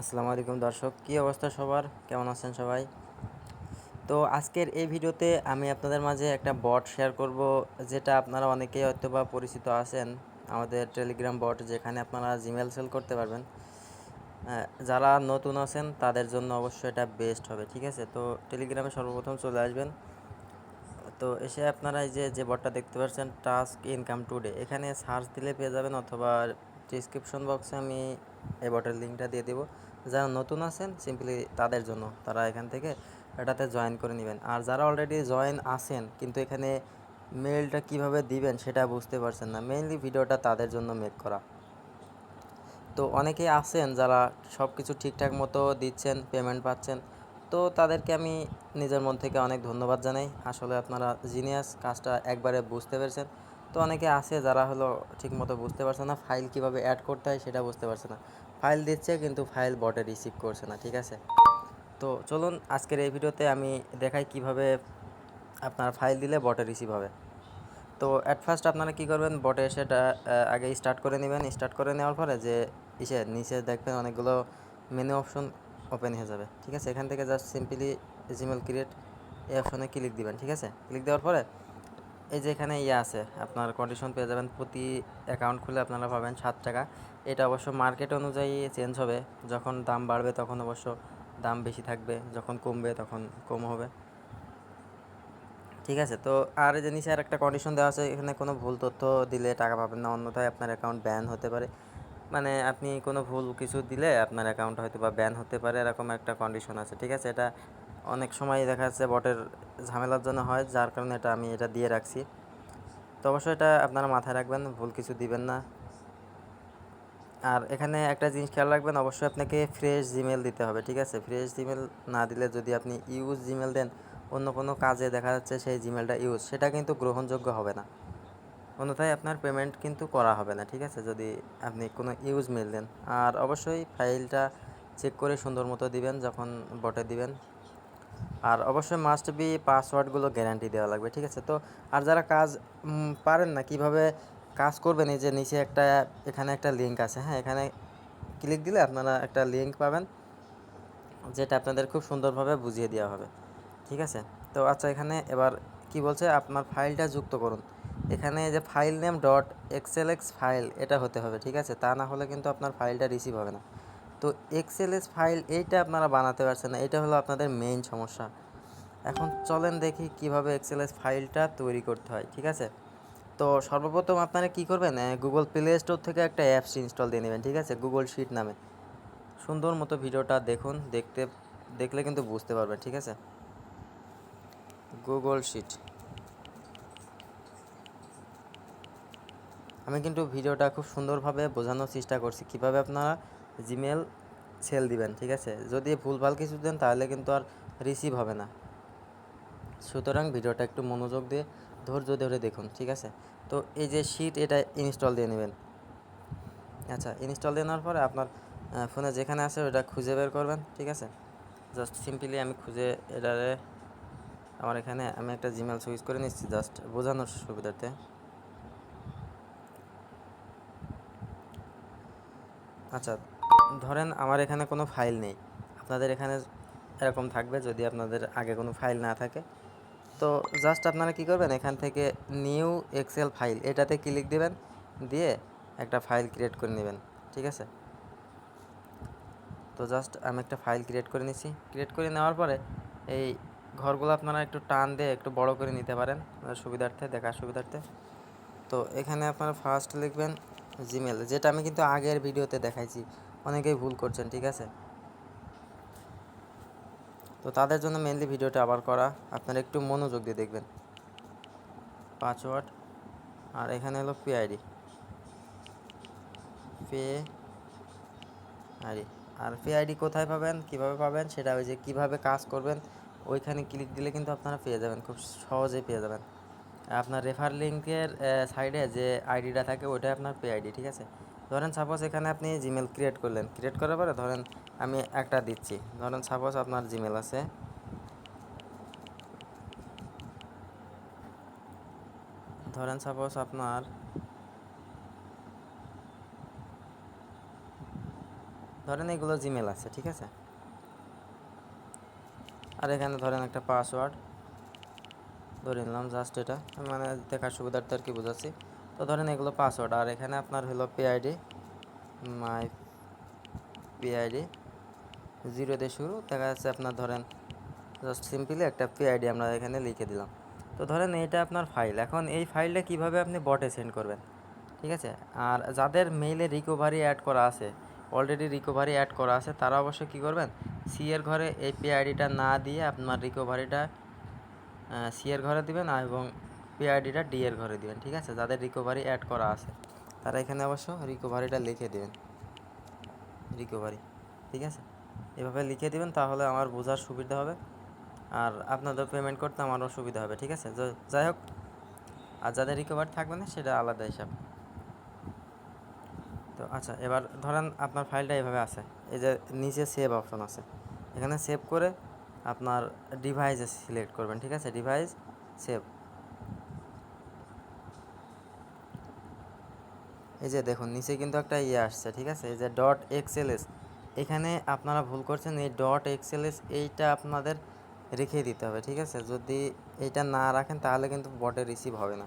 আসসালামু আলাইকুম দর্শক, কী অবস্থা সবার? কেমন আছেন সবাই? তো আজকের এই ভিডিওতে আমি আপনাদের মাঝে একটা বট শেয়ার করব, যেটা আপনারা অনেকেই হয়তো বা পরিচিত আছেন আমাদের টেলিগ্রাম বট যেখানে আপনারা জিমেল সেল করতে পারবেন। যারা নতুন আছেন, তাদের জন্য অবশ্যই এটা বেস্ট হবে, ঠিক আছে? তো টেলিগ্রামে সর্বপ্রথম চলে আসবেন। তো এসে আপনারা এই যে যে বটটা দেখতে পাচ্ছেন টাস্ক ইনকাম টুডে এখানে সার্চ দিলে পেয়ে যাবেন, অথবা ডিসক্রিপশন বক্সে আমি এই বটের লিঙ্কটা দিয়ে দেবো। যারা নতুন আছেন সিম্পলি তাদের জন্য তারা এখান থেকে এটাতে জয়েন করে নেবেন। আর যারা অলরেডি জয়েন আছেন, কিন্তু এখানে মেলটা কীভাবে দিবেন সেটা বুঝতে পারছেন না মেইনলি ভিডিওটা তাদের জন্য মেক করা। তো অনেকেই আছেন যারা সব কিছু ঠিকঠাক মতো দিচ্ছেন পেমেন্ট পাচ্ছেন, তো তাদেরকে আমি নিজের মন থেকে অনেক ধন্যবাদ জানাই। আসলে আপনারা জিনিয়াস কাজটা একবারে বুঝতে পেরেছেন। তো অনেকে আছে যারা হলো ঠিকমতো বুঝতে পারছে না ফাইল কীভাবে অ্যাড করতে হয় সেটা বুঝতে পারছে না। ফাইল দিচ্ছে, কিন্তু ফাইল বটে রিসিভ করছে না, ঠিক আছে? তো চলুন, আজকের এই ভিডিওতে আমি দেখাই কীভাবে আপনার ফাইল দিলে বটে রিসিভ হবে। তো অ্যাট ফার্স্ট আপনারা কী করবেন, বটে সেটা আগে স্টার্ট করে নেবেন। স্টার্ট করে নেওয়ার পরে যে ইসে নিচে দেখবেন অনেকগুলো মেনু অপশন ওপেন হয়ে যাবে, ঠিক আছে? এখান থেকে জাস্ট সিম্পলি জিমেল ক্রিয়েট এই অপশনে ক্লিক দিবেন, ঠিক আছে? ক্লিক দেওয়ার পরে এই যে এখানে ইয়ে আছে, আপনার কন্ডিশন পেয়ে যাবেন প্রতি অ্যাকাউন্ট খুলে আপনারা পাবেন সাত টাকা। এটা অবশ্য মার্কেট অনুযায়ী চেঞ্জ হবে, যখন দাম বাড়বে তখন অবশ্য দাম বেশি থাকবে, যখন কমবে তখন কম হবে। ঠিক আছে, তো আর যে নিচে আর একটা কন্ডিশন দেওয়া আছে, এখানে কোনো ভুল তথ্য দিলে টাকা পাবেন না, অন্যথায় আপনার অ্যাকাউন্ট ব্যান হতে পারে। মানে আপনি কোনো ভুল কিছু দিলে আপনার অ্যাকাউন্ট হয়তো বা ব্যান হতে পারে, এরকম একটা কন্ডিশন আছে, ঠিক আছে? এটা অনেক সময় দেখা যাচ্ছে বটের ঝামেলার জন্য হয়, যার কারণে এটা আমি এটা দিয়ে রাখছি। তো অবশ্যই এটা আপনারা মাথায় রাখবেন, ভুল কিছু দিবেন না। আর এখানে একটা জিনিস খেয়াল রাখবেন, অবশ্যই আপনাকে ফ্রেশ জিমেল দিতে হবে, ঠিক আছে? ফ্রেশ জিমেল না দিলে যদি আপনি ইউজ জিমেল দেন, অন্য কোনো কাজে দেখা যাচ্ছে সেই জিমেলটা ইউজ সেটা কিন্তু গ্রহণযোগ্য হবে না। অন্যথায় আপনার পেমেন্ট কিন্তু করা হবে না, ঠিক আছে? যদি আপনি কোনো ইউজ মেল দেন। আর অবশ্যই ফাইলটা চেক করে সুন্দর মতো দিবেন, যখন বটে দিবেন। আর অবশ্যই মাস্ট বি পাসওয়ার্ডগুলো গ্যারান্টি দেওয়া লাগবে, ঠিক আছে? তো আর যারা কাজ পারেন না, কীভাবে কাজ করবেন, এই যে নিচে একটা, এখানে একটা লিঙ্ক আছে হ্যাঁ? এখানে ক্লিক দিলে আপনারা একটা লিঙ্ক পাবেন, যেটা আপনাদের খুব সুন্দরভাবে বুঝিয়ে দেওয়া হবে, ঠিক আছে? তো আচ্ছা এখানে এবার কি বলছে? আপনার ফাইলটা যুক্ত করুন। এখানে যে file name dot excel X file এটা হতে হবে, ঠিক আছে? তা না হলে কিন্তু আপনার ফাইলটা রিসিভ হবে না। তো এক্সএলএস ফাইল এইটা আপনারা বানাতে পারছেন না, এটা হলো আপনাদের মেইন সমস্যা। এখন চলেন দেখি কীভাবে এক্সএলএস ফাইলটা তৈরি করতে হয়, ঠিক আছে? তো সর্বপ্রথম আপনারা কি করবেন গুগল প্লে স্টোর থেকে একটা অ্যাপস ইনস্টল দিয়ে নেবেন, ঠিক আছে? গুগল শিট নামে। সুন্দর মতো ভিডিওটা দেখুন, দেখতে, দেখলে কিন্তু বুঝতে পারবেন, ঠিক আছে? গুগল শিট আমি কিন্তু ভিডিওটা খুব সুন্দরভাবে বোঝানোর চেষ্টা করছি, কীভাবে আপনারা জিমেল সেল দিবেন, ঠিক আছে? যদি ভুলভাল কিছু দেন, তাহলে কিন্তু আর রিসিভ হবে না। সুতরাং ভিডিওটা একটু মনোযোগ দিয়ে, ধৈর্য ধরে দেখুন, ঠিক আছে? তো এই যে শিট এটা ইনস্টল দিয়ে নেবেন। আচ্ছা ইনস্টল দিয়ে নেওয়ার পরে আপনার ফোনে যেখানে আছে, ওটা খুঁজে বের করবেন, ঠিক আছে? জাস্ট সিম্পলি আমি খুঁজে এটারে আমার এখানে আমি একটা জিমেল সুইচ করে নিচ্ছি জাস্ট বোঝানোর সুবিধার্থে। আচ্ছা ধরেন আমার এখানে কোনো ফাইল নেই। আপনাদের এখানে এরকম থাকবে যদি আপনাদের আগে কোনো ফাইল না থাকে। তো জাস্ট আপনারা কি করবেন? এখান থেকে নিউ এক্সেল ফাইল এটাতে ক্লিক দিবেন, দিয়ে একটা ফাইল ক্রিয়েট করে নেবেন, ঠিক আছে? তো জাস্ট আমি একটা ফাইল ক্রিয়েট করে নিচ্ছি ক্রিয়েট করে নেওয়ার পরে এই ঘরগুলো আপনারা একটু টান দিয়ে একটু বড় করে নিতে পারেন সুবিধার্থে, দেখার সুবিধার্থে। তো এখানে আপনারা ফার্স্ট লিখবেন জিমেল যেটা আমি কিন্তু আগের ভিডিওতে দেখাইছি। অনেকেই ভুল করছেন, ঠিক আছে? তো তাদের জন্য মেনলি ভিডিওটা আবার করা। আপনারা একটু মনোযোগ দিয়ে দেখবেন। পাসওয়ার্ড আর এখানে হলো পে আইডি পে আইডি আর পে আইডি কোথায় পাবেন, কীভাবে পাবেন, সেটা ওই যে কীভাবে কাজ করবেন, ওইখানে ক্লিক দিলে কিন্তু আপনারা পেয়ে যাবেন, খুব সহজেই পেয়ে যাবেন। আপনার রেফার লিঙ্কের সাইডে যে আইডিটা থাকে, ওইটাই আপনার পে আইডি ঠিক আছে? ধরেন সাপোজ এখানে আপনি জিমেল ক্রিয়েট করলেন। ক্রিয়েট করার পরে ধরেন আমি একটা দিচ্ছি। ধরেন সাপোজ আপনার জিমেল আছে। ধরেন সাপোজ আপনার ধরেন এগুলো জিমেল আছে, ঠিক আছে? আর এখানে ধরেন একটা পাসওয়ার্ড ধরে নিলাম জাস্ট এটা। মানে দেখার সুবিধার্থে আর কি বোঝাচ্ছি। তো ধরেন এগুলো পাসওয়ার্ড আর এখানে আপনার হলো পিআইডি মাই পিআইডি জিরো দিয়ে শুরু। দেখা যাচ্ছে আপনার ধরেন জাস্ট সিম্পলি একটা পিআইডি আমরা এখানে লিখে দিলাম। তো ধরেন এটা আপনার ফাইল এখন এই ফাইলটা কীভাবে আপনি বটে সেন্ড করবেন? ঠিক আছে? আর যাদের মেইলে রিকভারি অ্যাড করা আছে অলরেডি রিকভারি অ্যাড করা আছে, তারা অবশ্যই কী করবেন? সি এর ঘরে এই পিআইডিটা না দিয়ে আপনার রিকভারিটা সি ঘরে দিবেন, এবং পিআইডিটা ডি এর ঘরে দিবেন, ঠিক আছে? যাদের রিকভারি অ্যাড করা আছে, তারা এখানে অবশ্য রিকভারিটা লিখে দিবেন। রিকভারি ঠিক আছে? এভাবে লিখে দিবেন, তাহলে আমার বোঝার সুবিধা হবে, আর আপনাদের পেমেন্ট করতে আমারও সুবিধা হবে, ঠিক আছে? যাই হোক, আর যাদের রিকভারি থাকবে না, সেটা আলাদা হিসাব। তো আচ্ছা এবার ধরেন আপনার ফাইলটা এভাবে আছে, এই যে নিচে সেভ অপশন আছে। এখানে সেভ করে আপনার ডিভাইসে সিলেক্ট করবেন, ঠিক আছে? ডিভাইস সেভ এই যে দেখুন, নিচে কিন্তু একটা ইয়ে আসছে, ঠিক আছে? এই যে ডট এক্সএলএস এখানে আপনারা ভুল করছেন, এই ডট এক্সএলএস এইটা আপনাদের রেখে দিতে হবে, ঠিক আছে? যদি এইটা না রাখেন, তাহলে কিন্তু বটে রিসিভ হবে না।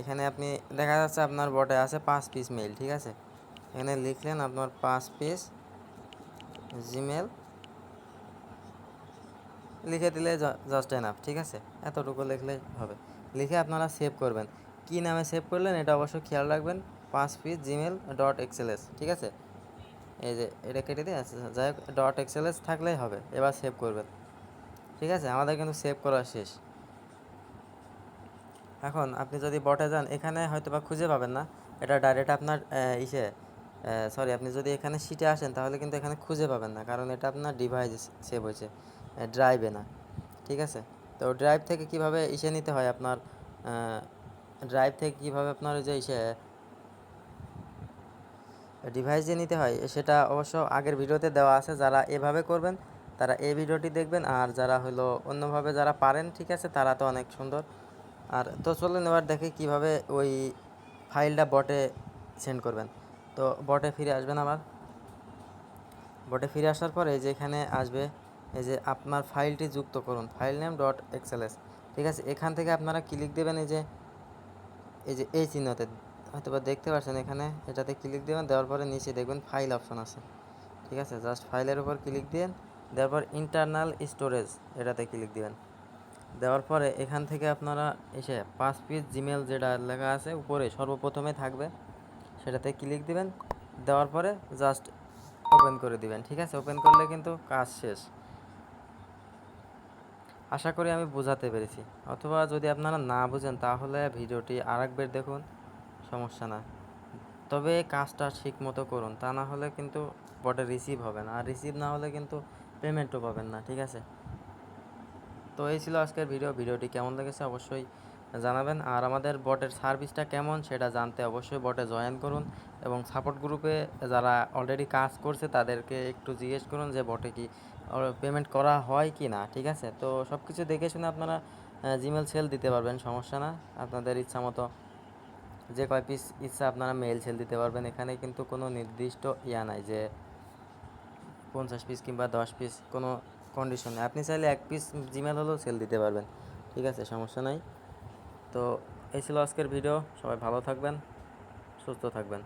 এখানে আপনি, দেখা যাচ্ছে আপনার বটে আছে পাঁচ পিস মেল ঠিক আছে? এখানে লিখলেন আপনার পাঁচ পিস জিমেল লিখে দিলে জাস্ট এনাফ ঠিক আছে? এতটুকু লিখলেই হবে। লিখে আপনারা সেভ করবেন। কী নামে সেভ করলেন, এটা অবশ্যই খেয়াল রাখবেন। পাঁচ পিস জিমেল ডট এক্সএলএস, ঠিক আছে? এই যে এটা কেটে দিয়ে যাই হোক, ডট এক্সএলএস থাকলেই হবে, এবার সেভ করবেন, ঠিক আছে? আমাদের কিন্তু সেভ করা শেষ। এখন আপনি যদি বটে যান, এখানে হয়তো বা খুঁজে পাবেন না, এটা ডাইরেক্ট আপনার ইসে সরি আপনি যদি এখানে সিটে আসেন, তাহলে কিন্তু এখানে খুঁজে পাবেন না, কারণ এটা আপনার ডিভাইস সেভ হয়েছে ড্রাইভে না, ঠিক আছে? তো ড্রাইভ থেকে কীভাবে ইসে নিতে হয় আপনার ড্রাইভ থেকে কীভাবে আপনার ওই যে ইসে ডিভাইস যে নিতে হয়, সেটা অবশ্য আগের ভিডিওতে দেওয়া আছে, যারা এভাবে করবেন, তারা এই ভিডিওটি দেখবেন। আর যারা হলো অন্যভাবে যারা পারেন, ঠিক আছে, তারা তো অনেক সুন্দর। আর তো চলুন এবার দেখে কীভাবে ওই ফাইলটা বটে সেন্ড করবেন। তো বটে ফিরে আসবেন আবার। বটে ফিরে আসার পরে যে এখানে আসবে, এই যে আপনার ফাইলটি যুক্ত করুন। ফাইল নেম ডট এক্সএলএস ঠিক আছে? এখান থেকে আপনারা ক্লিক দেবেন এই যে এই যে এই চিহ্নতে। হয়তো বা দেখতে পাচ্ছেন এখানে। এটাতে ক্লিক দেবেন, দেওয়ার পরে নিচে দেখবেন ফাইল অপশন আছে। ঠিক আছে? জাস্ট ফাইলের উপর ক্লিক দিন দেওয়ার পর ইন্টারনাল স্টোরেজ এটাতে ক্লিক দিবেন। দেওয়ার পরে এখান থেকে আপনারা এসে পাঁচ পিস জিমেল যেটা লেখা আছে, উপরে সর্বপ্রথমে থাকবে, সেটাতে ক্লিক দিবেন। দেওয়ার পরে জাস্ট ওপেন করে দিবেন। ঠিক আছে? ওপেন করলে কিন্তু কাজ শেষ। আশা করি আমি বোঝাতে পেরেছি। অথবা যদি আপনারা না বুঝেন, তাহলে ভিডিওটি আরেকবার দেখুন। সমস্যা না। তবে কাজটা ঠিক মতো করুন, তা না হলে কিন্তু বটে রিসিভ হবে না। আর রিসিভ না হলে কিন্তু পেমেন্টও পাবেন না, ঠিক আছে? তো এই ছিল আজকের ভিডিও ভিডিওটি কেমন লেগেছে অবশ্যই জানাবেন। আর আমাদের বটের সার্ভিসটা কেমন সেটা জানতে অবশ্যই বটে জয়েন করুন এবং সাপোর্ট গ্রুপে যারা অলরেডি কাজ করছে তাদেরকে একটু জিজ্ঞেস করুন যে বটে কি পেমেন্ট করা হয় কি না, ঠিক আছে? তো সব কিছু দেখে শুনে আপনারা জিমেল সেল দিতে পারবেন, সমস্যা না। আপনাদের ইচ্ছা মতো যে কয় পিস ইচ্ছা আপনারা মেল ছেল দিতে পারবেন। এখানে কিন্তু কোনো নির্দিষ্ট ইয়া নাই যে পঞ্চাশ পিস কিংবা দশ পিস কোনো কন্ডিশন নেই। আপনি চাইলে এক পিস জিমেল হলেও সেল দিতে পারবেন। ঠিক আছে, সমস্যা নাই। তো এই ছিল আজকের ভিডিও সবাই ভালো থাকবেন, সুস্থ থাকবেন।